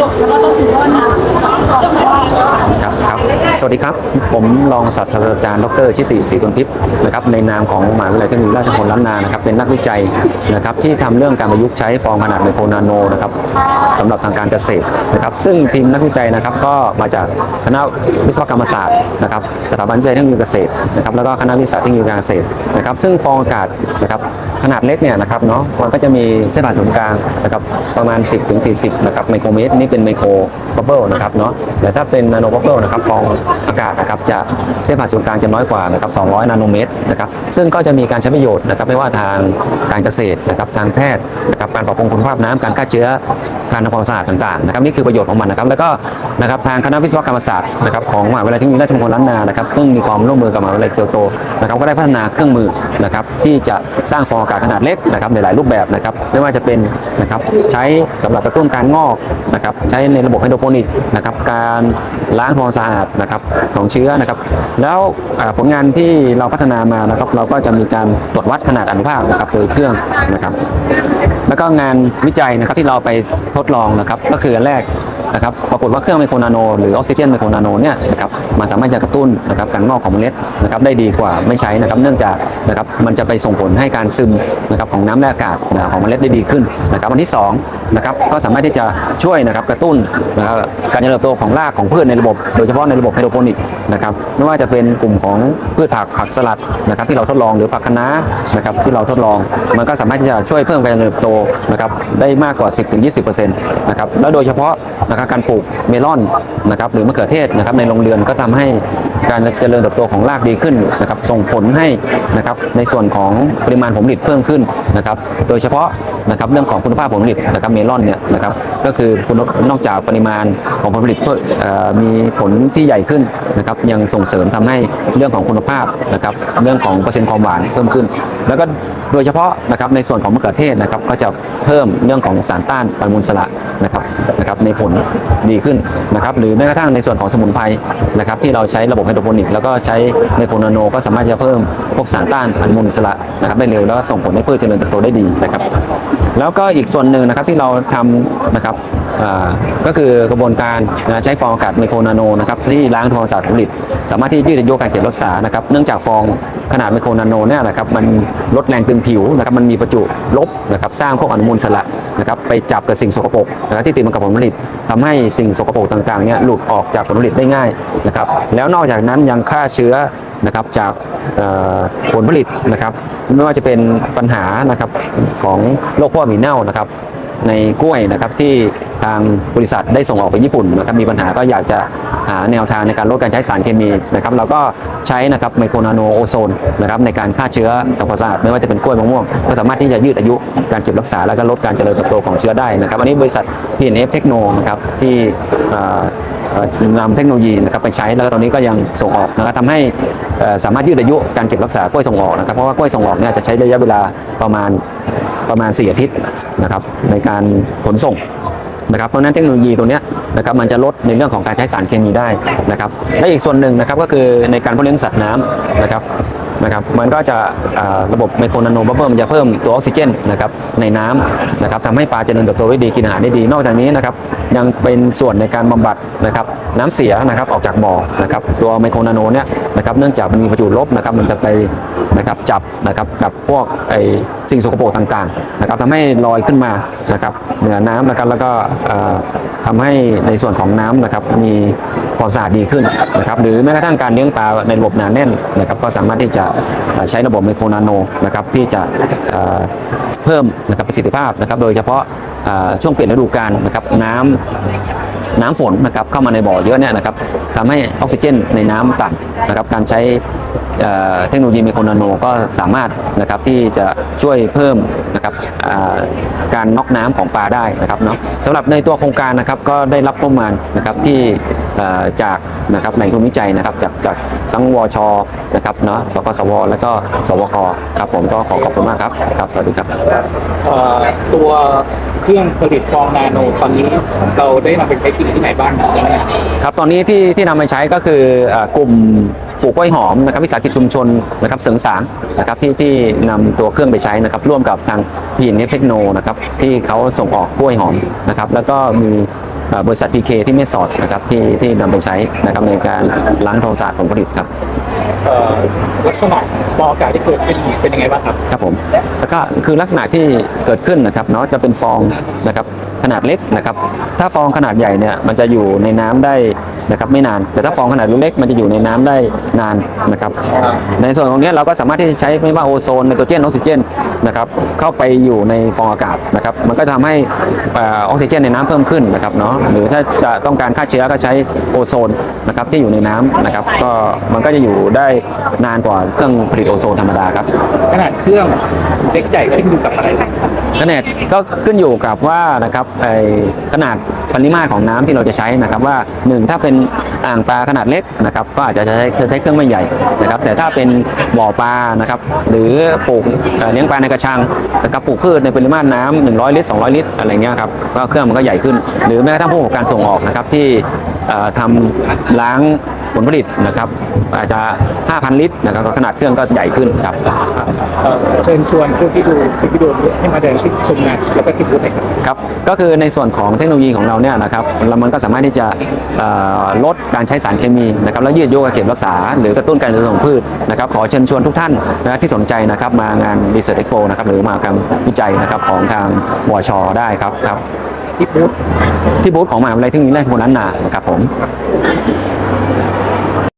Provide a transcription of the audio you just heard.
แล้วก็ต้องถือว่า สวัสดีครับ ผมรองศาสตราจารย์ดรชิติศรีตุลทิพย์นะครับในนามของมหาวิทยาลัยเทคโนโลยีราชมงคลล้านนานะครับเป็นนักวิจัยนะครับที่ทำเรื่องการประยุกต์ใช้ฟองขนาดไมโครนาโนนะครับสำหรับทางการเกษตรนะครับซึ่งทีมนักวิจัยนะครับก็มาจากคณะวิศวกรรมศาสตร์นะครับสถาบันวิจัยเทคโนโลยีเกษตรนะครับแล้วก็คณะวิศาสตร์เทคโนโลยีการเกษตรนะครับซึ่งฟองอากาศนะครับขนาดเล็กเนี่ยนะครับเนาะมันก็จะมีเส้นผ่านศูนย์กลางนะครับประมาณ 10ถึง40นะครับไมโครเมตรนี่เป็นไมโครบับเบิลนะครับเนาะแต่ถ้าเป็นนาโนบับเบิลนะครับฟองอากาศนะครับจะเส้นผ่าศูนย์กลางจะน้อยกว่านะครับ200 นาโนเมตรนะครับซึ่งก็จะมีการใช้ประโยชน์นะครับไม่ว่าทางการเกษตรนะครับทางแพทย์นะครับการปรับปรุงคุณภาพน้ำการฆ่าเชื้อ การทำความสะอาดต่างๆนะครับนี่คือประโยชน์ของมันนะครับ แล้วก็นะครับทางคณะวิศวกรรมศาสตร์นะครับของมหาวิทยาลัยเทคโนโลยีราชมงคลล้านนานะครับซึ่งมีความร่วมมือกับมหาวิทยาลัยเกียวโตนะครับก็ได้พัฒนาเครื่องมือนะครับที่จะสร้างฟองอากาศขนาดเล็กนะครับในหลายรูปแบบนะครับไม่ว่าจะเป็นนะครับใช้สำหรับกระตุ้นการงอกนะครับใช้ในระบบไฮโดรโปนิกนะครับการล้างความสะอาดนะครับของเชื้อนะครับ แล้วผลงานที่เราพัฒนามานะครับ เราก็จะมีการตรวจวัดขนาดอนุภาคนะครับโดยเครื่องนะครับ แล้วก็งานวิจัยนะครับที่เราไปทดลองนะครับ ก็คืออันแรก นะครับปรากฏว่าเครื่องไมโครนาโนหรือออกซิเจนไมโครนาโนเนี่ยนะครับมันสามารถจะกระตุ้นนะครับการงอกของเมล็ดนะครับได้ดีกว่าไม่ใช้นะครับเนื่องจากนะครับมันจะไปส่งผลให้การซึมนะครับของน้ำและอากาศของเมล็ดได้ดีขึ้นนะครับอันที่สองนะครับก็สามารถที่จะช่วยนะครับกระตุ้นนะครับการเจริญเติบโตของรากของพืชในระบบ โดยเฉพาะในระบบไฮโดรโปนิกนะครับไม่ว่าจะเป็นกลุ่มของพืชผักผักสลัดนะครับที่เราทดลองหรือผักคะน้านะครับที่เราทดลอง มันก็สามารถที่จะช่วยเพิ่มการเจริญเติบโตนะครับได้มากกว่า 10-20%นะครับแล้วโดยเฉพาะนะครับการปลูกเมลอนนะครับหรือมะเขือเทศนะครับในโรงเรือนก็ทำให้การเจริญเติบโตของรากดีขึ้นนะครับส่งผลให้นะครับในส่วนของปริมาณผลผลิตเพิ่มขึ้นนะครับโดยเฉพาะนะครับเรื่องของคุณภาพผลผลิตนะครับเมลอนเนี่ยนะครับก็คือคุณนอกจากปริมาณของผลผลิตเพิ่มเอ่อมีผลที่ใหญ่ขึ้นนะครับยังส่งเสริมทำให้เรื่องของคุณภาพนะครับเรื่องของเปอร์เซ็นต์ความหวานเพิ่มขึ้น แล้วก็โดยเฉพาะนะครับในส่วนของมะเขือเทศนะครับก็จะเพิ่มเรื่องของสารต้านอนุมูลสระนะครับนะครับในผลดีขึ้นนะครับหรือแม้กระทั่งในส่วนของสมุนไพรนะครับที่เราใช้ระบบไฮโดรโปนิก แล้วก็ใช้ในโคนาโนก็สามารถจะเพิ่มพวกสารต้านอนุมูลอิสระนะครับได้เร็วแล้วก็ส่งผลให้พืชเจริญเติบโตได้ดีนะครับ แล้วก็อีกส่วนหนึ่งนะครับที่เราทำนะครับ ก็คือกระบวนการนะใช้ฟองอากาศไมโครนาโนนะครับที่ล้างทำความสาดผลิต สามารถที่ยืดอายุการเก็บรักษานะครับเนื่องจากฟองขนาดไมโครนาโนเนี่ยนะครับมันลดแรงตึงผิวนะครับมันมีประจุลบนะครับสร้างพวกอนุมูลสระนะครับไปจับกับสิ่งสกปรกนะครับที่ติดมากับผลผลิตทำให้สิ่งสกปรกต่างๆเนี่ยหลุดออกจากผลผลิตได้ง่ายนะครับแล้วนอกจากนั้นยังฆ่าเชื้อนะครับจากผลผลิตนะครับไม่ว่าจะเป็นปัญหานะครับของโรคพ่อหมีเน่านะครับ ในกล้วยนะครับที่ทางบริษัทได้ส่งออกไปญี่ปุ่นนะครับมีปัญหาก็อยากจะหาแนวทางในการลดการใช้สารเคมีนะครับเราก็ใช้นะครับไมโครนาโนโอโซนนะครับในการฆ่าเชื้อทำความสะอาดไม่ว่าจะเป็นกล้วยมะม่วงก็สามารถที่จะยืดอายุการเก็บรักษาแล้วก็ลดการเจริญเติบโตของเชื้อได้นะครับอันนี้บริษัท PNF Techno นะครับที่นำเทคโนโลยีนะครับไปใช้แล้วก็ตอนนี้ก็ยังส่งออกนะครับทำให้สามารถยืดอายุการเก็บรักษากล้วยส่งออกนะครับเพราะว่ากล้วยส่งออกเนี่ยจะใช้ระยะเวลาประมาณ ประมาณ 4 อาทิตย์นะครับในการขนส่งนะครับเพราะนั้นเทคโนโลยีตัวนี้นะครับมันจะลดในเรื่องของการใช้สารเคมีได้นะครับและอีกส่วนหนึ่งนะครับก็คือในการเพาะเลี้ยงสัตว์น้ำนะครับนะครับมันก็จะระบบไมโครนาโนบับเบิ้ลมันจะเพิ่มตัวออกซิเจนนะครับในน้ำนะครับทำให้ปลาเจริญเติบโตได้ดีกินอาหารได้ดี นอกจากนี้นะครับยังเป็นส่วนในการบำบัดนะครับน้ำเสียนะครับออกจากบ่อนะครับตัวไมโครนาโนเนี่ยนะครับเนื่องจากมันมีประจุลบนะครับมันจะไปนะครับจับนะครับกับพวกไอสิ่งสกปรกต่างๆนะครับทำให้ลอยขึ้นมานะครับเหนือน้ำนะครับแล้วก็เอ่อทำให้ในส่วนของน้ำนะครับมีความสะอาดดีขึ้นนะครับหรือแม้กระทั่งการเลี้ยงปลาในระบบหนาแน่นนะครับก็สามารถที่จะใช้ระบบไมโครนาโนนะครับที่จะเอ่อเพิ่มนะครับประสิทธิภาพนะครับโดยเฉพาะเอ่อช่วงเปลี่ยนฤดูกาลนะครับน้ำ น้ำฝนนะครับเข้ามาในบ่อเยอะเนี่ยนะครับทำให้ออกซิเจนในน้ำต่ำนะครับการใช้เเทคโนโลยีไมโครนาโนก็สามารถนะครับที่จะช่วยเพิ่มนะครับการน็อกน้ำของปลาได้นะครับเนาะสำหรับในตัวโครงการนะครับก็ได้รับประมาณนะครับที่จากนะครับในทุนวิจัยนะครับจากจากทั้งวชนะครับเนาะสกสว แล้วก็สวกครับผมก็ขอขอบคุณมากครับครับ สวัสดีครับตัวเครื่องผลิตฟองนาโนตอนนี้เราได้นำไปใช้จริงที่ไหนบ้างครับครับตอนนี้ที่ที่นำมาใช้ก็คือเอ่อกลุ่มปลูกกล้วยหอมนะครับวิสาหกิจชุมชนนะครับเสริงสางนะครับที่ที่นำตัวเครื่องไปใช้นะครับร่วมกับทางพีนเทคโนนะครับที่เขาส่งออกกล้วยหอมนะครับแล้วก็มีเอ่อบริษัท PK ที่ไม่สอดนะครับที่ที่นำไปใช้นะครับในการล้างทำความสะอาดผลผลิตครับเอ่อลักษณะฟองอากาศที่เกิดขึ้นเป็นยังไงบ้างครับครับผมแล้วก็คือลักษณะที่เกิดขึ้นนะครับเนาะจะเป็นฟองนะครับ ขนาดเล็กนะครับ ถ้าฟองขนาดใหญ่เนี่ยมันจะอยู่ในน้ำได้ นะครับไม่นาน แต่ถ้าฟองขนาดเล็กมันจะอยู่ในน้ำได้นานนะครับในส่วนของเนี้ยเราก็สามารถที่จะใช้ไม่ว่าโอโซนไนโตรเจนออกซิเจนนะครับเข้าไปอยู่ในฟองอากาศนะครับมันก็ทำให้เออออกซิเจนในน้ำเพิ่มขึ้นนะครับเนาะหรือถ้าจะต้องการฆ่าเชื้อก็ใช้โอโซนนะครับที่อยู่ในน้ำนะครับก็มันก็จะอยู่ได้นานกว่าเครื่องผลิตโอโซนธรรมดาครับขนาดเครื่องเล็กใหญ่ขึ้นอยู่กับอะไรครับขนาดก็ขึ้นอยู่กับว่านะครับไอ้ขนาด ปริมาตรของน้ำที่เราจะใช้นะครับว่าหนึ่งถ้าเป็นอ่างปลาขนาดเล็กนะครับก็อาจจะใช้ใช้เครื่องไม่ใหญ่นะครับแต่ถ้าเป็นบ่อปลานะครับหรือปลูกเลี้ยงปลาในกระชังนะครับปลูกพืชในปริมาตรน้ำ100 ลิตร 200 ลิตรอะไรเงี้ยครับก็เครื่องมันก็ใหญ่ขึ้น หรือแม้กระทั่งพวกอบการส่งออกนะครับที่เอ่อทำล้าง ผลผลิตนะครับ อาจจะ 5,000 ลิตรนะครับก็ขนาดเครื่องก็ใหญ่ขึ้นครับเอ่อเชิญชวนผู้ที่ดูคลิปวิดีโอนี้ให้มาเดินที่ชมงานแล้วก็ที่บูธหน่อยครับครับ ก็คือในส่วนของเทคโนโลยีของเราเนี่ยนะครับแล้วมันก็สามารถที่จะเอ่อลดการใช้สารเคมีนะครับแล้วยืดอายุการเก็บรักษา หรือกระตุ้นการเจริญของพืชนะครับ ขอเชิญชวนทุกท่านนะที่สนใจนะครับมางาน Research Expo นะครับหรือมากรรมวิจัยนะครับของทางวชได้ครับครับที่บูธที่บูธของมหาวิทยาลัยเทคโนโลยีราชภัฏล้านนานะครับผม